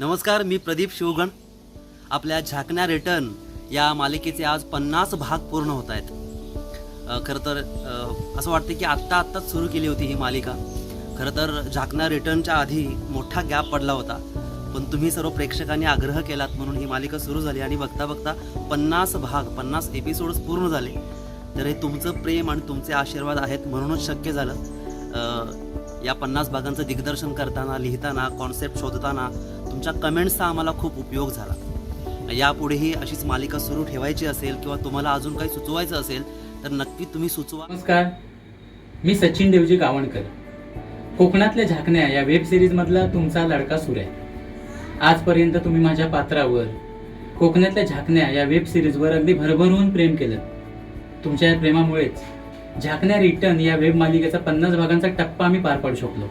नमस्कार मी प्रदीप शिवगण. आपल्या झाकण्या रिटर्न या मालिकेचे आज पन्नास भाग पूर्ण होत आहेत. खरं तर असं वाटतं की आत्ता आत्ताच सुरू केली होती ही मालिका. खरं तर झाकण्या रिटर्नच्या आधी मोठा गॅप पडला होता. पण तुम्ही सर्व प्रेक्षकांनी आग्रह केलात म्हणून ही मालिका सुरू झाली आणि बघता बघता पन्नास भाग पन्नास एपिसोड्स पूर्ण झाले. तर हे तुमचं प्रेम आणि तुमचे आशीर्वाद आहेत म्हणूनच शक्य झालं. या पन्नास भागांचं दिग्दर्शन करताना लिहिताना कॉन्सेप्ट शोधताना तुमच्या कमेंट्सचा आम्हाला खूप उपयोग झाला. यापुढेही अशीच मालिका सुरू ठेवायची असेल किंवा तुम्हाला अजून काही सुचवायचं असेल तर नक्की तुम्ही सुचवा. नमस्कार. मी सचिन देवजी गावणकर. कोकणातल्या झाकण्या या वेब सिरीज मधला तुमचा लाडका सूर आहे. आजपर्यंत तुम्ही माझ्या पात्रावर कोकणातल्या झाकण्या या वेब सिरीजवर अगदी भरभरून प्रेम केलं. तुमच्या या प्रेमामुळेच झाकण्या रिटर्न या वेब मालिकेचा पन्नास भागांचा टप्पा आम्ही पार पाडू शकलो.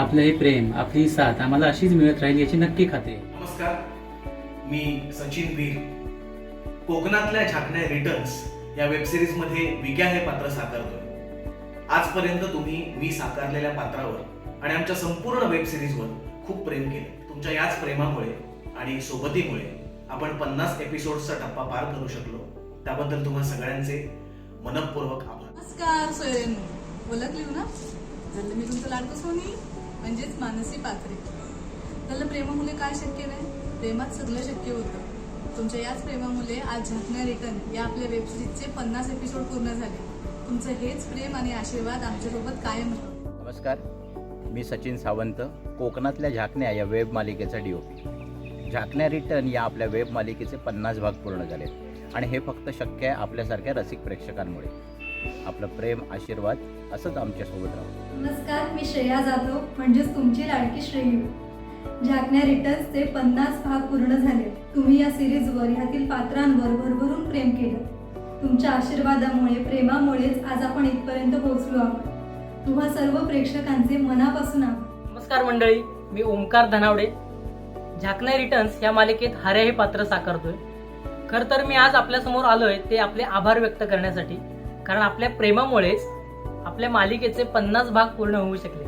आपलं हे प्रेम आपली साथ आम्हाला अशीच मिळत राहील याची नक्की खात्री. आहे नमस्कार. मी सचिन वीर. कोकणातल्या झाकण्या रिटर्न्स या वेबसिरीजमध्ये विक्या हे पात्र साकारतोय. आजपर्यंत तुम्ही मी साकारलेल्या पात्रावर आणि आमच्या संपूर्ण वेब सिरीजवर खूप प्रेम केले. तुमच्या याच प्रेमामुळे आणि सोबतीमुळे आपण पन्नास एपिसोडचा टप्पा पार करू शकलो. त्याबद्दल तुम्हा सगळ्यांचे मनपूर्वक आभार. नमस्कार सोयरेन ओळखली ना? झालं मी तुमचं लाडकं सोनी म्हणजेच मानसी पात्रे त्याला प्रेमामुळे काय शक्य नाही? प्रेमात सगळं शक्य होतं. तुमच्या याच प्रेमामुळे आज झाकण्या रिटर्न या आपल्या वेबसिरीजचे पन्नास एपिसोड पूर्ण झाले. तुमचं हेच प्रेम आणि आशीर्वाद आमच्यासोबत कायम नमस्कार. मी सचिन सावंत कोकणातल्या झाकण्या या वेब मालिकेचा डीओपी ओ झाकण्या रिटर्न या आपल्या वेब मालिकेचे पन्नास भाग पूर्ण झाले आणि हे फक्त शक्य आहे आपल्यासारख्या रसिक प्रेक्षकांमुळे. आपलं प्रेम आशीर्वाद असंच आमच्यासोबत राहू. नमस्कार मी श्रेया जाधव म्हणजेच तुमची लाडकी श्रेयू. झाकण्या रिटर्न्सचे पन्नास भाग पूर्ण झाले तुम्ही या सिरीजवर ह्यातील पात्रांवर भरभरून प्रेम केलं. तुमच्या आशीर्वादामुळे प्रेमामुळेच आज आपण इथपर्यंत पोहोचलो आहोत. तुम्हा सर्व प्रेक्षकांचे मनापासून नमस्कार मंडळी मी ओमकार धनावडे. झाकणे रिटर्न्स या मालिकेत हरे हे पात्र साकारतोय. खरं तर मी आज आपल्यासमोर आलोय ते आपले आभार व्यक्त करण्यासाठी. कारण आपल्या प्रेमामुळेच आपल्या मालिकेचे पन्नास भाग पूर्ण होऊ शकले.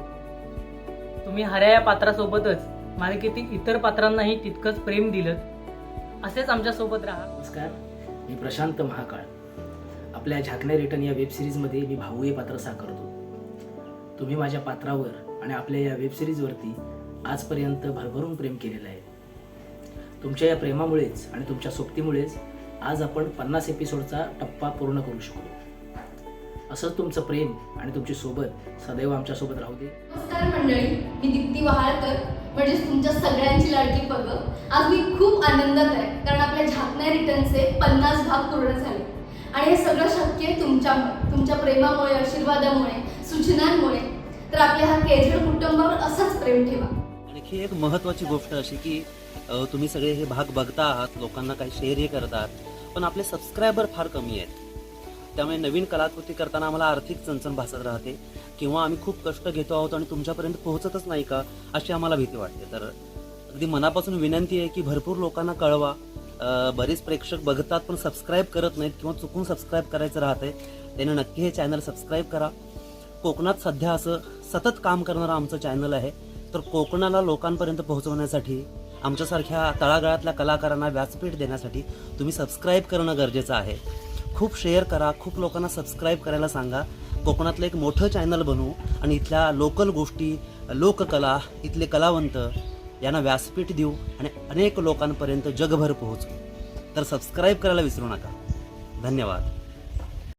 तुम्ही हऱ्या या पात्रासोबतच मालिकेतील इतर पात्रांनाही तितकंच प्रेम दिलं. असेच आमच्यासोबत राहा. नमस्कार. मी प्रशांत महाकाळ. आपल्या झाकण्या रिटर्न या वेबसिरीजमध्ये मी भाऊ हे पात्र साकारतो तुम्ही माझ्या पात्रावर आणि आपल्या या वेबसिरीजवरती आजपर्यंत भरभरून प्रेम केलेलं आहे. तुमच्या या प्रेमामुळेच आणि तुमच्या सोबतीमुळेच आज आपण पन्नास एपिसोडचा टप्पा पूर्ण करू शकलो. असंच तुमचं प्रेम आणि तुमची सोबत सदैव आमच्यासोबत राहू दे. नमस्कार मंडळी मी दीप्ती वहाळकर म्हणजेच तुमच्या सगळ्यांची लाडकी पग आज मी खूप आनंदात आहे कारण आपल्या झाकण्या रिटर्नचे पन्नास भाग पूर्ण झाले. आणि हे सगळं शक्य आहे तुमच्यामुळे तुमच्या प्रेमामुळे आशीर्वादामुळे सूचनांमुळे. तर आपल्या हा केजड कुटुंबावर असंच प्रेम ठेवा. आणखी एक महत्त्वाची गोष्ट अशी की तुम्ही सगळे हे भाग बघता आहात लोकांना काही शेअरही करतात पण आपले सबस्क्रायबर फार कमी आहेत. त्यामुळे नवीन कलाकृती करताना आम्हाला आर्थिक चणचण भासत राहते. किंवा आम्ही खूप कष्ट घेतो आहोत आणि तुमच्यापर्यंत पोहोचतच नाही का अशी आम्हाला भीती वाटते. तर अगदी मनापासून विनंती आहे की भरपूर लोकांना कळवा. बरेच प्रेक्षक बघतात पण सबस्क्राईब करत नाहीत किंवा चुकून सबस्क्राईब करायचं राहतंय त्याने नक्की हे चॅनल सबस्क्राईब करा. कोकणात सध्या असं सतत काम करणारं आमचं चॅनल आहे. तर कोकणाला लोकांपर्यंत पोहोचवण्यासाठी आमच्यासारख्या तळागाळातल्या कलाकारांना व्यासपीठ देण्यासाठी तुम्ही सबस्क्राईब करणं गरजेचं आहे. खूप शेअर करा खूप लोकांना सबस्क्राईब करायला सांगा. कोकणातलं एक मोठं चॅनल बनवू आणि इथल्या लोकल गोष्टी लोककला इथले कलावंत यांना व्यासपीठ देऊ आणि अनेक लोकांपर्यंत जगभर पोहोचू. तर सबस्क्राईब करायला विसरू नका. धन्यवाद.